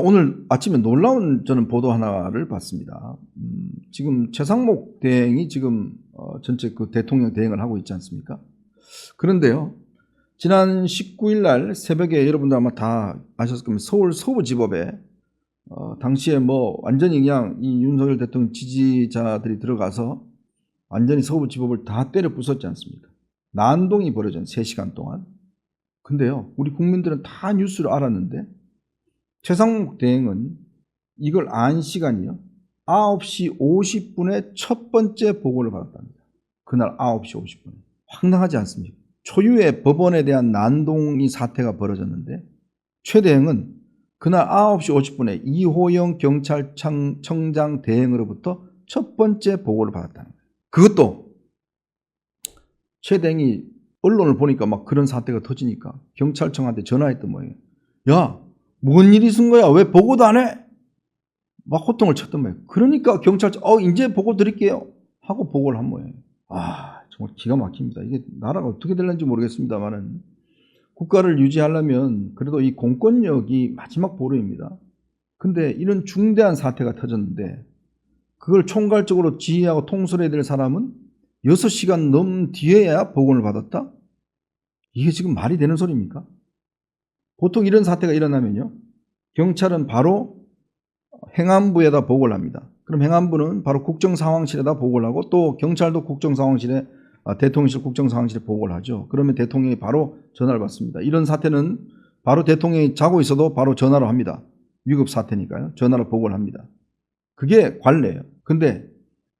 오늘 아침에 놀라운 저는 보도 하나를 봤습니다. 음, 지금 최상목 대행이 지금 어, 전체 그 대통령 대행을 하고 있지 않습니까? 그런데요, 지난 19일 날 새벽에 여러분들 아마 다 아셨을 겁니다. 서울 서부지법에 어, 당시에 뭐 완전히 그냥 이 윤석열 대통령 지지자들이 들어가서 완전히 서부지법을 다 때려 부쉈지 않습니까? 난동이 벌어진 3시간 동안. 근데요, 우리 국민들은 다 뉴스를 알았는데 최상목 대행은 이걸 안 시간이요. 9시 50분에 첫 번째 보고를 받았답니다. 그날 9시 50분에. 황당하지 않습니까? 초유의 법원에 대한 난동이 사태가 벌어졌는데 최 대행은 그날 9시 50분에 이호영 경찰청장 대행으로부터 첫 번째 보고를 받았다는 거예요. 그것도 최 대행이 언론을 보니까 막 그런 사태가 터지니까 경찰청한테 전화했던 모양이에요. 야, 뭔 일이 있은 거야? 왜 보고도 안 해? 막 호통을 쳤던 거예요. 그러니까 경찰청, 어, 이제 보고 드릴게요. 하고 보고를 한 모양이에요. 아, 정말 기가 막힙니다. 이게 나라가 어떻게 될는지 모르겠습니다만은 국가를 유지하려면 그래도 이 공권력이 마지막 보루입니다. 근데 이런 중대한 사태가 터졌는데 그걸 총괄적으로 지휘하고 통솔해야 될 사람은 6시간 넘 뒤에야 보고를 받았다? 이게 지금 말이 되는 소리입니까? 보통 이런 사태가 일어나면요. 경찰은 바로 행안부에다 보고를 합니다. 그럼 행안부는 바로 국정상황실에다 보고를 하고 또 경찰도 국정상황실에 아, 대통령실 국정상황실에 보고를 하죠. 그러면 대통령이 바로 전화를 받습니다. 이런 사태는 바로 대통령이 자고 있어도 바로 전화를 합니다. 위급 사태니까요. 전화로 보고를 합니다. 그게 관례예요. 근데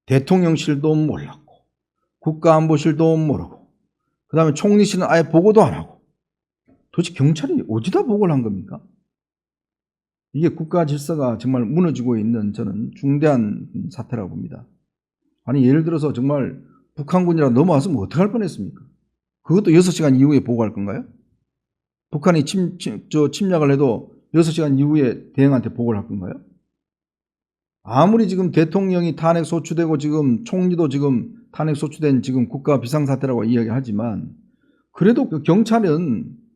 대통령실도 몰랐고 국가안보실도 모르고 그 다음에 총리실은 아예 보고도 안 하고 도대체 경찰이 어디다 보고를 한 겁니까? 이게 국가 질서가 정말 무너지고 있는 저는 중대한 사태라고 봅니다. 아니 예를 들어서 정말 북한군이라 넘어왔으면 어떡할 뻔했습니까? 그것도 6시간 이후에 보고할 건가요? 북한이 침, 침, 저 침략을 해도 6시간 이후에 대행한테 보고를 할 건가요? 아무리 지금 대통령이 탄핵 소추되고 지금 총리도 지금 탄핵 소추된 지금 국가 비상사태라고 이야기하지만 그래도 그 경찰은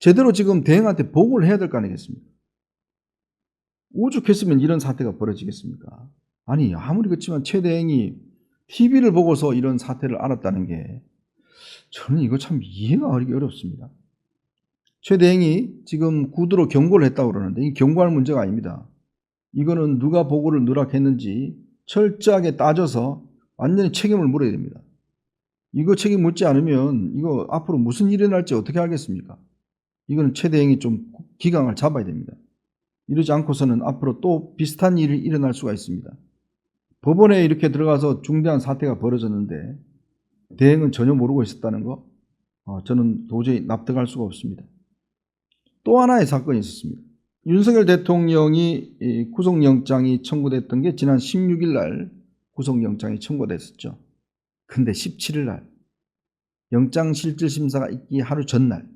제대로 지금 대행한테 보고를 해야 될 거 아니겠습니까? 오죽했으면 이런 사태가 벌어지겠습니까? 아니 아무리 그렇지만 최 대행이 TV를 보고서 이런 사태를 알았다는 게 저는 이거 참 이해가 하기 어렵습니다. 최 대행이 지금 구두로 경고를 했다고 그러는데 이 경고할 문제가 아닙니다. 이거는 누가 보고를 누락했는지 철저하게 따져서 완전히 책임을 물어야 됩니다. 이거 책임 묻지 않으면 이거 앞으로 무슨 일이 날지 어떻게 알겠습니까? 이거는 최 대행이 좀 기강을 잡아야 됩니다. 이러지 않고서는 앞으로 또 비슷한 일이 일어날 수가 있습니다. 법원에 이렇게 들어가서 중대한 사태가 벌어졌는데 대행은 전혀 모르고 있었다는 거 어, 저는 도저히 납득할 수가 없습니다. 또 하나의 사건이 있었습니다. 윤석열 대통령이 구속영장이 청구됐던 게 지난 16일 날 구속영장이 청구됐었죠. 근데 17일 날 영장실질심사가 있기 하루 전날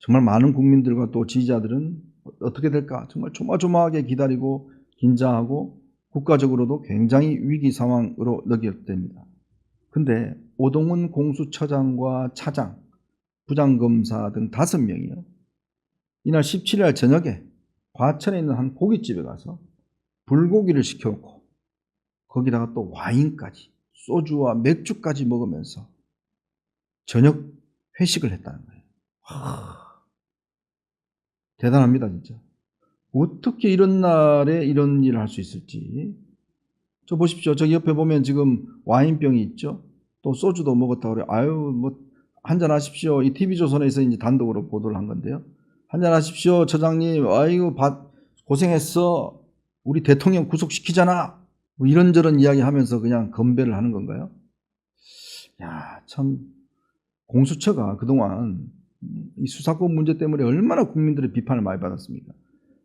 정말 많은 국민들과 또 지지자들은 어떻게 될까 정말 조마조마하게 기다리고 긴장하고 국가적으로도 굉장히 위기 상황으로 느꼈답니다. 근데 오동훈 공수처장과 차장, 부장검사 등 다섯 명이요. 이날 17일 저녁에 과천에 있는 한 고깃집에 가서 불고기를 시켜놓고 거기다가 또 와인까지 소주와 맥주까지 먹으면서 저녁 회식을 했다는 거예요. 하... 대단합니다, 진짜. 어떻게 이런 날에 이런 일을 할 수 있을지. 저 보십시오. 저기 옆에 보면 지금 와인병이 있죠. 또 소주도 먹었다고 그래. 아유, 뭐, 한잔 하십시오. 이 TV조선에서 이제 단독으로 보도를 한 건데요. 한잔 하십시오. 처장님. 아이고, 고생했어. 우리 대통령 구속시키잖아. 뭐 이런저런 이야기 하면서 그냥 건배를 하는 건가요? 야, 참, 공수처가 그동안 이 수사권 문제 때문에 얼마나 국민들의 비판을 많이 받았습니까?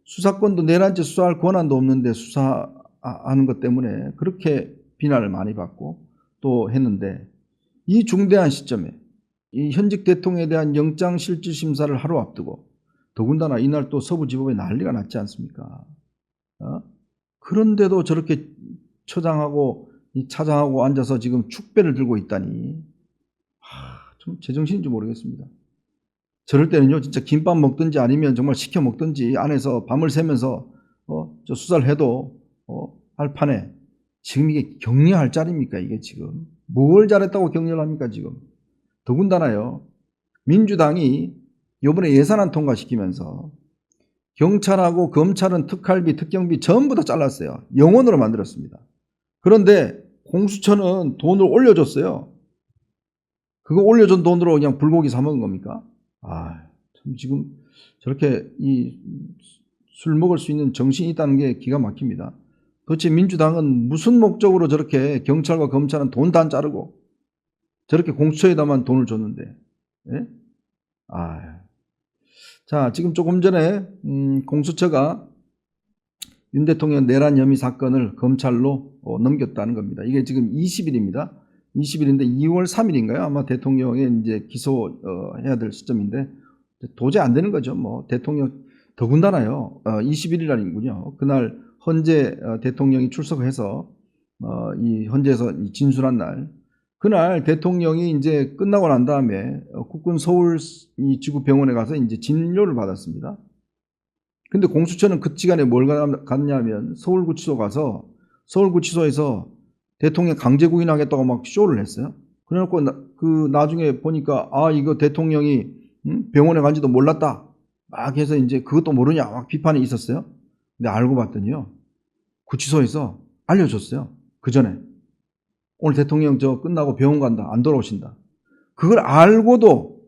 수사권도 내란죄 수사할 권한도 없는데 수사하는 것 때문에 그렇게 비난을 많이 받고 또 했는데 이 중대한 시점에 이 현직 대통령에 대한 영장 실질 심사를 하루 앞두고 더군다나 이날 또 서부지법에 난리가 났지 않습니까? 어? 그런데도 저렇게 처장하고 이 차장하고 앉아서 지금 축배를 들고 있다니 하, 좀 제정신인지 모르겠습니다. 저럴 때는요, 진짜 김밥 먹든지 아니면 정말 시켜 먹든지 안에서 밤을 새면서 어, 저 수사를 해도 어, 할 판에 지금 이게 격려할 자리입니까? 이게 지금 뭘 잘했다고 격려를 합니까? 지금 더군다나요, 민주당이 이번에 예산안 통과시키면서 경찰하고 검찰은 특활비, 특경비 전부 다 잘랐어요. 영원으로 만들었습니다. 그런데 공수처는 돈을 올려줬어요. 그거 올려준 돈으로 그냥 불고기 사 먹은 겁니까? 아, 참 지금 저렇게 이 술 먹을 수 있는 정신이 있다는 게 기가 막힙니다. 도대체 민주당은 무슨 목적으로 저렇게 경찰과 검찰은 돈다안 자르고 저렇게 공수처에다만 돈을 줬는데, 예? 아, 자, 지금 조금 전에 음, 공수처가 윤 대통령 내란 혐의 사건을 검찰로 어, 넘겼다는 겁니다. 이게 지금 20일입니다. 20일인데 2월 3일인가요? 아마 대통령의 이제 기소해야 될 시점인데 도저히 안 되는 거죠. 뭐 대통령 더군다나요. 어, 21일 날이군요. 그날 헌재 어, 대통령이 출석해서 어, 이 헌재에서 이 진술한 날 그날 대통령이 이제 끝나고 난 다음에 어, 국군 서울 이 지구 병원에 가서 이제 진료를 받았습니다. 근데 공수처는 그 시간에 뭘 가- 갔냐면 서울구치소 가서 서울구치소에서 대통령 강제 구인 하겠다고 막 쇼를 했어요. 그래놓고 나, 그 나중에 보니까 아 이거 대통령이 음? 병원에 간지도 몰랐다. 막 해서 이제 그것도 모르냐 막 비판이 있었어요. 근데 알고 봤더니요 구치소에서 알려줬어요. 그 전에 오늘 대통령 저 끝나고 병원 간다 안 돌아오신다. 그걸 알고도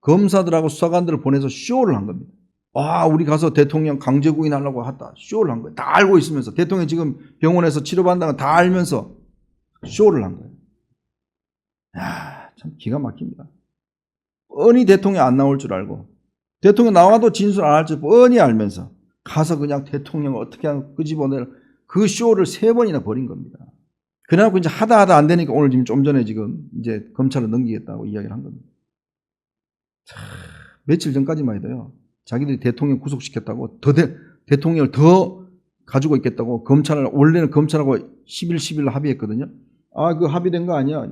검사들하고 수사관들을 보내서 쇼를 한 겁니다. 아, 우리 가서 대통령 강제 구인 하려고 했다. 쇼를 한 거예요. 다 알고 있으면서 대통령 지금 병원에서 치료받는다는 거다 알면서 쇼를 한 거예요. 야, 참 기가 막힙니다. 뻔히 대통령 안 나올 줄 알고 대통령 나와도 진술 안 할 줄 뻔히 알면서 가서 그냥 대통령 어떻게 하면 끄집어낼 그 쇼를 세 번이나 벌인 겁니다. 그래갖고 이제 하다 하다 안 되니까 오늘 지금 좀 전에 지금 이제 검찰로 넘기겠다고 이야기를 한 겁니다. 참, 며칠 전까지만 해도요. 자기들이 대통령 구속시켰다고 더 대, 대통령을 더 가지고 있겠다고 검찰을 원래는 검찰하고 10일 10일 합의했거든요. 아, 그 합의된 거 아니야?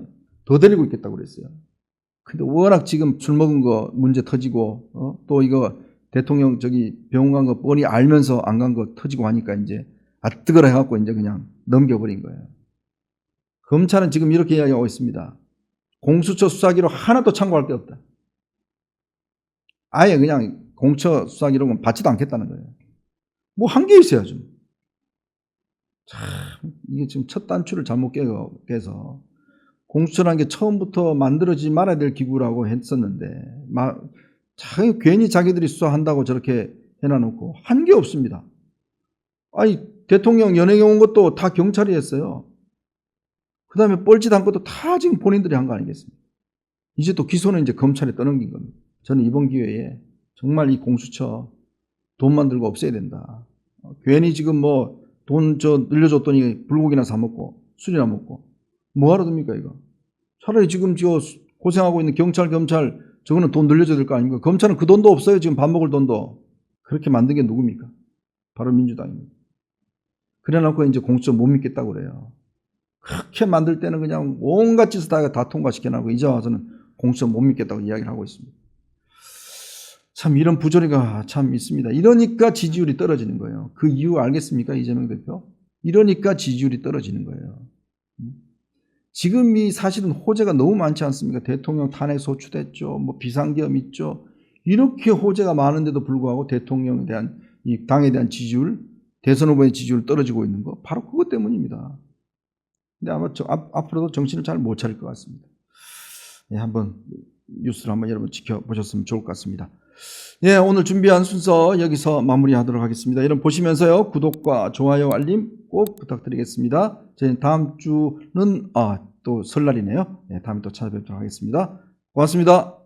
더 데리고 있겠다고 그랬어요. 근데 워낙 지금 술 먹은 거 문제 터지고 어? 또 이거 대통령 저기 병원 간 거 뻔히 알면서 안 간 거 터지고 하니까 이제 아 뜨거라 해갖고 이제 그냥 넘겨버린 거예요. 검찰은 지금 이렇게 이야기하고 있습니다. 공수처 수사기로 하나도 참고할 게 없다. 아예 그냥 공처 수사 기록은 받지도 않겠다는 거예요. 뭐 한 게 있어야죠. 참 이게 지금 첫 단추를 잘못 깨서 공수처라는 게 처음부터 만들어지지 말아야 될 기구라고 했었는데 막 자, 괜히 자기들이 수사한다고 저렇게 해놔놓고 한 게 없습니다. 아니 대통령 연행해 온 것도 다 경찰이 했어요. 그 다음에 뻘짓 한 것도 다 지금 본인들이 한 거 아니겠습니까? 이제 또 기소는 이제 검찰에 떠넘긴 겁니다. 저는 이번 기회에 정말 이 공수처 돈 만 들고 없애야 된다. 어, 괜히 지금 뭐 돈 저 늘려줬더니 불고기나 사 먹고 술이나 먹고 뭐하러 듭니까 이거? 차라리 지금 저 고생하고 있는 경찰 검찰 저거는 돈 늘려줘야 될 거 아닙니까? 검찰은 그 돈도 없어요 지금 밥 먹을 돈도 그렇게 만든 게 누굽니까? 바로 민주당입니다. 그래놓고 이제 공수처 못 믿겠다고 그래요. 그렇게 만들 때는 그냥 온갖 짓을 다, 다 통과시켜놓고 이제 와서는 공수처 못 믿겠다고 이야기를 하고 있습니다. 참 이런 부조리가 참 있습니다. 이러니까 지지율이 떨어지는 거예요. 그 이유 알겠습니까? 이재명 대표? 이러니까 지지율이 떨어지는 거예요. 음? 지금 이 사실은 호재가 너무 많지 않습니까? 대통령 탄핵 소추됐죠. 뭐 비상계엄 있죠. 이렇게 호재가 많은데도 불구하고 대통령에 대한 이 당에 대한 지지율, 대선 후보의 지지율 떨어지고 있는 거 바로 그것 때문입니다. 근데 아마 저, 앞, 앞으로도 정신을 잘 못 차릴 것 같습니다. 예, 한번 뉴스를 한번 여러분 지켜보셨으면 좋을 것 같습니다. 예, 오늘 준비한 순서 여기서 마무리하도록 하겠습니다. 여러분 보시면서요 구독과 좋아요 알림 꼭 부탁드리겠습니다. 저희 다음 주는 아, 또 설날이네요. 예, 다음에 또 찾아뵙도록 하겠습니다. 고맙습니다.